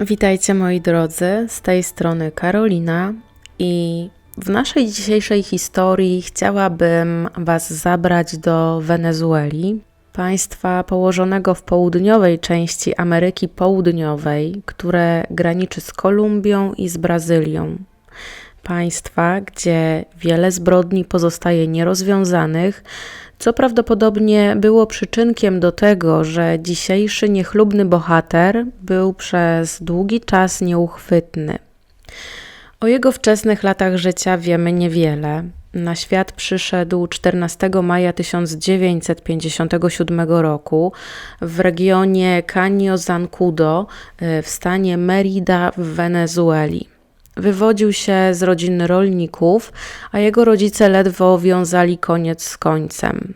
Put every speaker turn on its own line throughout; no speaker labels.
Witajcie moi drodzy, z tej strony Karolina i w naszej dzisiejszej historii chciałabym Was zabrać do Wenezueli, państwa położonego w południowej części Ameryki Południowej, które graniczy z Kolumbią i z Brazylią. Państwa, gdzie wiele zbrodni pozostaje nierozwiązanych, co prawdopodobnie było przyczynkiem do tego, że dzisiejszy niechlubny bohater był przez długi czas nieuchwytny. O jego wczesnych latach życia wiemy niewiele. Na świat przyszedł 14 maja 1957 roku w regionie Caño Zancudo y, w stanie Merida w Wenezueli. Wywodził się z rodziny rolników, a jego rodzice ledwo wiązali koniec z końcem.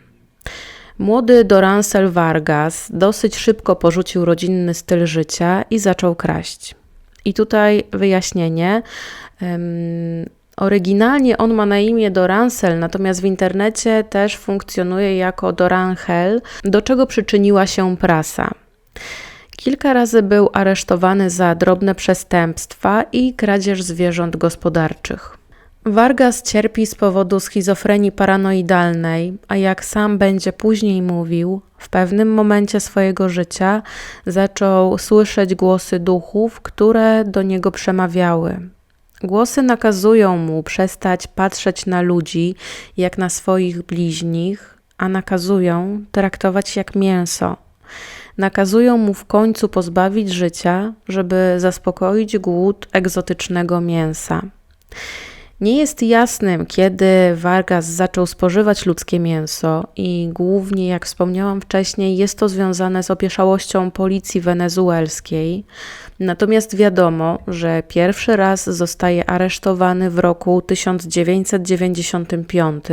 Młody Dorancel Vargas dosyć szybko porzucił rodzinny styl życia i zaczął kraść. I tutaj wyjaśnienie. Oryginalnie on ma na imię Dorancel, natomiast w internecie też funkcjonuje jako Dorangel, do czego przyczyniła się prasa. Kilka razy był aresztowany za drobne przestępstwa i kradzież zwierząt gospodarczych. Vargas cierpi z powodu schizofrenii paranoidalnej, a jak sam będzie później mówił, w pewnym momencie swojego życia zaczął słyszeć głosy duchów, które do niego przemawiały. Głosy nakazują mu przestać patrzeć na ludzi jak na swoich bliźnich, a nakazują traktować jak mięso nakazują mu w końcu pozbawić życia, żeby zaspokoić głód egzotycznego mięsa. Nie jest jasnym, kiedy Vargas zaczął spożywać ludzkie mięso i głównie, jak wspomniałam wcześniej, jest to związane z opieszałością policji wenezuelskiej. Natomiast wiadomo, że pierwszy raz zostaje aresztowany w roku 1995,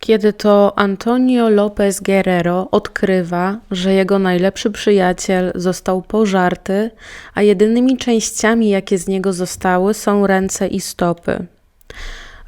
kiedy to Antonio López Guerrero odkrywa, że jego najlepszy przyjaciel został pożarty, a jedynymi częściami, jakie z niego zostały, są ręce i stopy.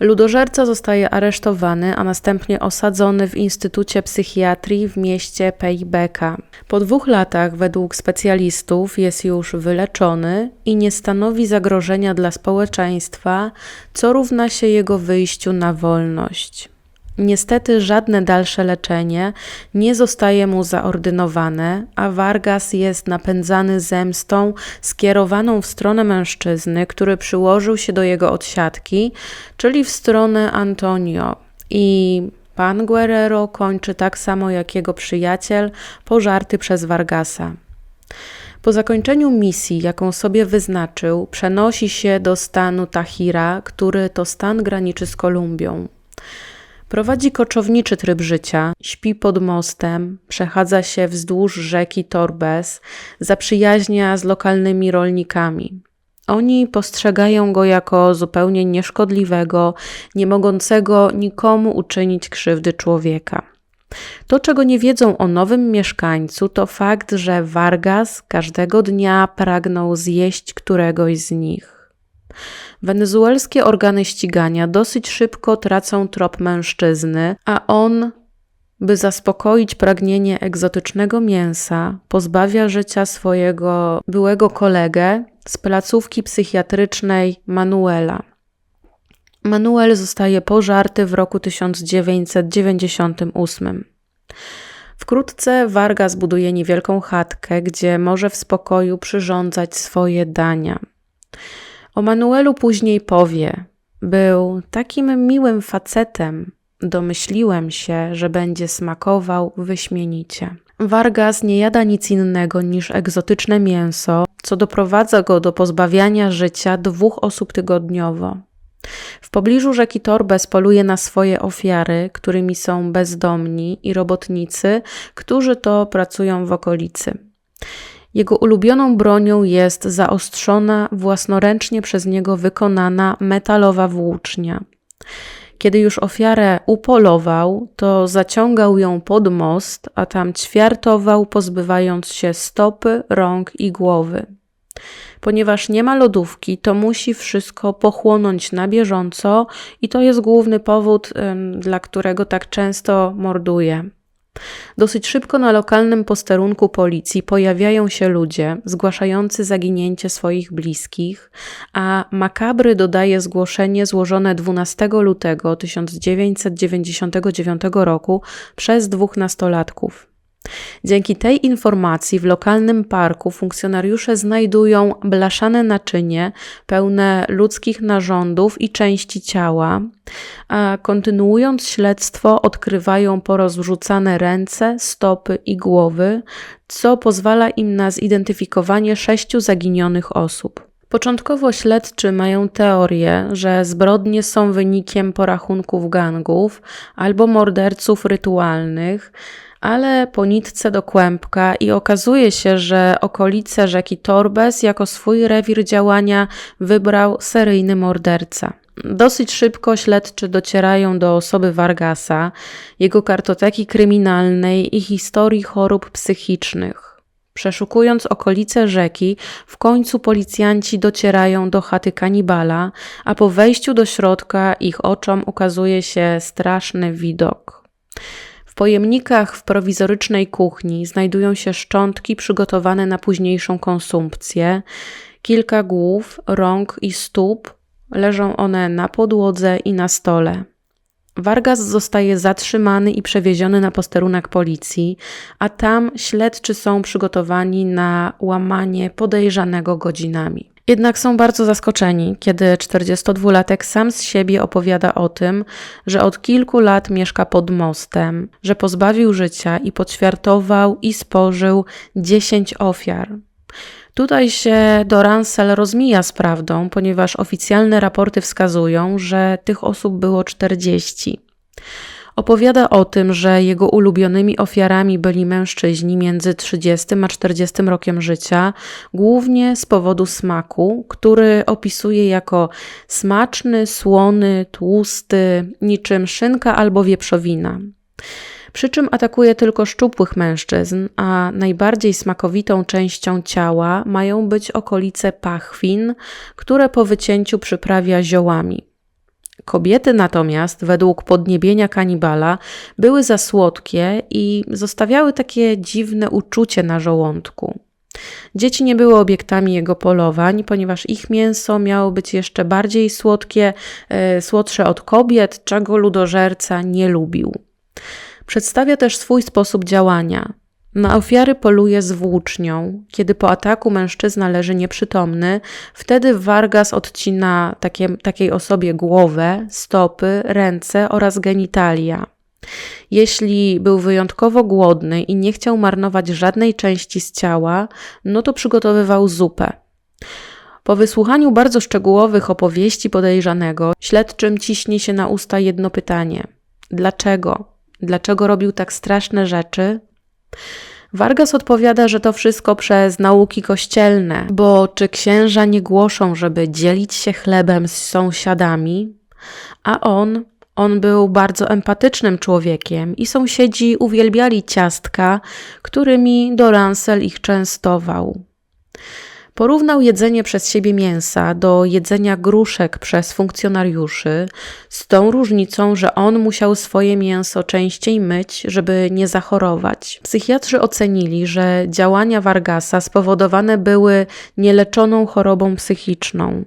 Ludożerca zostaje aresztowany, a następnie osadzony w Instytucie Psychiatrii w mieście Pejbeka. Po dwóch latach, według specjalistów, jest już wyleczony i nie stanowi zagrożenia dla społeczeństwa, co równa się jego wyjściu na wolność. Niestety żadne dalsze leczenie nie zostaje mu zaordynowane, a Vargas jest napędzany zemstą skierowaną w stronę mężczyzny, który przyłożył się do jego odsiadki, czyli w stronę Antonio. I pan Guerrero kończy tak samo jak jego przyjaciel, pożarty przez Vargasa. Po zakończeniu misji, jaką sobie wyznaczył, przenosi się do stanu Tahira, który to stan graniczy z Kolumbią. Prowadzi koczowniczy tryb życia, śpi pod mostem, przechadza się wzdłuż rzeki Torbes, zaprzyjaźnia z lokalnymi rolnikami. Oni postrzegają go jako zupełnie nieszkodliwego, nie mogącego nikomu uczynić krzywdy człowieka. To, czego nie wiedzą o nowym mieszkańcu, to fakt, że Vargas każdego dnia pragnął zjeść któregoś z nich. Wenezuelskie organy ścigania dosyć szybko tracą trop mężczyzny, a on, by zaspokoić pragnienie egzotycznego mięsa, pozbawia życia swojego byłego kolegę z placówki psychiatrycznej Manuela. Manuel zostaje pożarty w roku 1998. Wkrótce Vargas buduje niewielką chatkę, gdzie może w spokoju przyrządzać swoje dania. O Manuelu później powie: Był takim miłym facetem, domyśliłem się, że będzie smakował wyśmienicie. Vargas nie jada nic innego niż egzotyczne mięso, co doprowadza go do pozbawiania życia dwóch osób tygodniowo. W pobliżu rzeki Torbes poluje na swoje ofiary, którymi są bezdomni i robotnicy, którzy to pracują w okolicy. Jego ulubioną bronią jest zaostrzona, własnoręcznie przez niego wykonana metalowa włócznia. Kiedy już ofiarę upolował, to zaciągał ją pod most, a tam ćwiartował, pozbywając się stopy, rąk i głowy. Ponieważ nie ma lodówki, to musi wszystko pochłonąć na bieżąco, i to jest główny powód, dla którego tak często morduje. Dosyć szybko na lokalnym posterunku policji pojawiają się ludzie zgłaszający zaginięcie swoich bliskich, a makabry dodaje zgłoszenie złożone 12 lutego 1999 roku przez dwóch nastolatków. Dzięki tej informacji w lokalnym parku funkcjonariusze znajdują blaszane naczynie pełne ludzkich narządów i części ciała, a kontynuując śledztwo odkrywają porozrzucane ręce, stopy i głowy, co pozwala im na zidentyfikowanie sześciu zaginionych osób. Początkowo śledczy mają teorię, że zbrodnie są wynikiem porachunków gangów albo morderców rytualnych, ale po nitce do kłębka i okazuje się, że okolice rzeki Torbes jako swój rewir działania wybrał seryjny morderca. Dosyć szybko śledczy docierają do osoby Vargasa, jego kartoteki kryminalnej i historii chorób psychicznych. Przeszukując okolice rzeki, w końcu policjanci docierają do chaty kanibala, a po wejściu do środka ich oczom ukazuje się straszny widok pojemnikach w prowizorycznej kuchni znajdują się szczątki przygotowane na późniejszą konsumpcję. Kilka głów, rąk i stóp leżą one na podłodze i na stole. Vargas zostaje zatrzymany i przewieziony na posterunek policji, a tam śledczy są przygotowani na łamanie podejrzanego godzinami. Jednak są bardzo zaskoczeni, kiedy 42-latek sam z siebie opowiada o tym, że od kilku lat mieszka pod mostem, że pozbawił życia i podświartował i spożył 10 ofiar. Tutaj się Dorancel rozmija z prawdą, ponieważ oficjalne raporty wskazują, że tych osób było 40. Opowiada o tym, że jego ulubionymi ofiarami byli mężczyźni między 30 a 40 rokiem życia, głównie z powodu smaku, który opisuje jako smaczny, słony, tłusty, niczym szynka albo wieprzowina. Przy czym atakuje tylko szczupłych mężczyzn, a najbardziej smakowitą częścią ciała mają być okolice pachwin, które po wycięciu przyprawia ziołami. Kobiety natomiast, według podniebienia kanibala, były za słodkie i zostawiały takie dziwne uczucie na żołądku. Dzieci nie były obiektami jego polowań, ponieważ ich mięso miało być jeszcze bardziej słodkie, e, słodsze od kobiet, czego ludożerca nie lubił. Przedstawia też swój sposób działania. Na ofiary poluje z włócznią. Kiedy po ataku mężczyzna leży nieprzytomny, wtedy Vargas odcina takie, takiej osobie głowę, stopy, ręce oraz genitalia. Jeśli był wyjątkowo głodny i nie chciał marnować żadnej części z ciała, no to przygotowywał zupę. Po wysłuchaniu bardzo szczegółowych opowieści podejrzanego, śledczym ciśnie się na usta jedno pytanie: dlaczego? Dlaczego robił tak straszne rzeczy? Vargas odpowiada, że to wszystko przez nauki kościelne, bo czy księża nie głoszą, żeby dzielić się chlebem z sąsiadami? A on, on był bardzo empatycznym człowiekiem i sąsiedzi uwielbiali ciastka, którymi Dorancel ich częstował. Porównał jedzenie przez siebie mięsa do jedzenia gruszek przez funkcjonariuszy, z tą różnicą, że on musiał swoje mięso częściej myć, żeby nie zachorować. Psychiatrzy ocenili, że działania Vargasa spowodowane były nieleczoną chorobą psychiczną.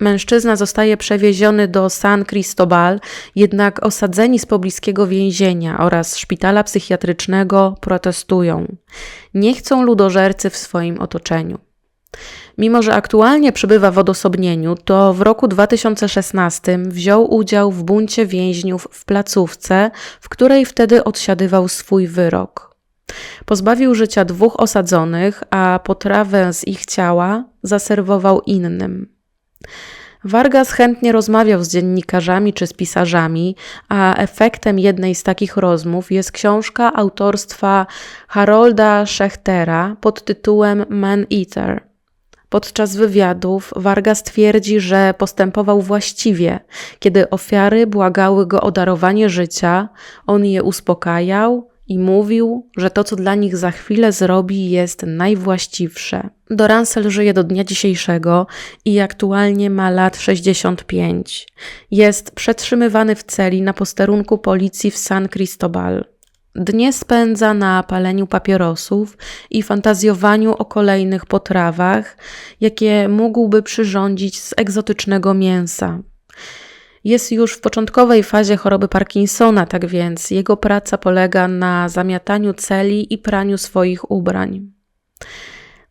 Mężczyzna zostaje przewieziony do San Cristobal, jednak osadzeni z pobliskiego więzienia oraz szpitala psychiatrycznego protestują. Nie chcą ludożercy w swoim otoczeniu. Mimo, że aktualnie przebywa w odosobnieniu, to w roku 2016 wziął udział w buncie więźniów w placówce, w której wtedy odsiadywał swój wyrok. Pozbawił życia dwóch osadzonych, a potrawę z ich ciała zaserwował innym. Vargas chętnie rozmawiał z dziennikarzami czy z pisarzami, a efektem jednej z takich rozmów jest książka autorstwa Harolda Schechtera pod tytułem Man Eater. Podczas wywiadów Vargas twierdzi, że postępował właściwie. Kiedy ofiary błagały go o darowanie życia, on je uspokajał i mówił, że to, co dla nich za chwilę zrobi, jest najwłaściwsze. Dorancel żyje do dnia dzisiejszego i aktualnie ma lat 65. Jest przetrzymywany w celi na posterunku policji w San Cristobal. Dnie spędza na paleniu papierosów i fantazjowaniu o kolejnych potrawach, jakie mógłby przyrządzić z egzotycznego mięsa. Jest już w początkowej fazie choroby Parkinsona, tak więc jego praca polega na zamiataniu celi i praniu swoich ubrań.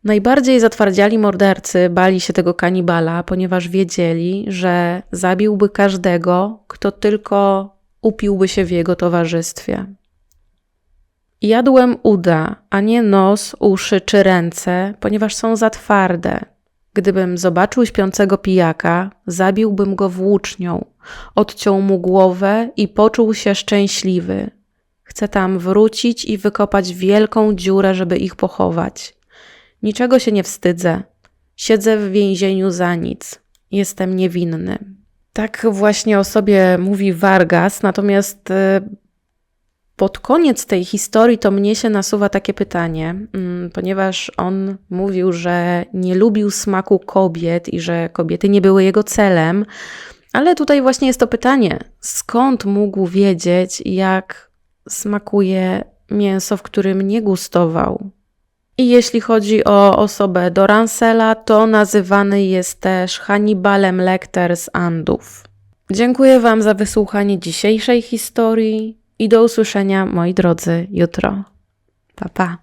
Najbardziej zatwardziali mordercy bali się tego kanibala, ponieważ wiedzieli, że zabiłby każdego, kto tylko upiłby się w jego towarzystwie. Jadłem uda, a nie nos, uszy czy ręce, ponieważ są za twarde. Gdybym zobaczył śpiącego pijaka, zabiłbym go włócznią, odciął mu głowę i poczuł się szczęśliwy. Chcę tam wrócić i wykopać wielką dziurę, żeby ich pochować. Niczego się nie wstydzę. Siedzę w więzieniu za nic. Jestem niewinny. Tak właśnie o sobie mówi Vargas, natomiast e, pod koniec tej historii to mnie się nasuwa takie pytanie, mm, ponieważ on mówił, że nie lubił smaku kobiet i że kobiety nie były jego celem, ale tutaj właśnie jest to pytanie, skąd mógł wiedzieć, jak smakuje mięso, w którym nie gustował? I jeśli chodzi o osobę Dorancela, to nazywany jest też Hannibalem Lecter z Andów. Dziękuję Wam za wysłuchanie dzisiejszej historii i do usłyszenia, moi drodzy, jutro. Pa, pa.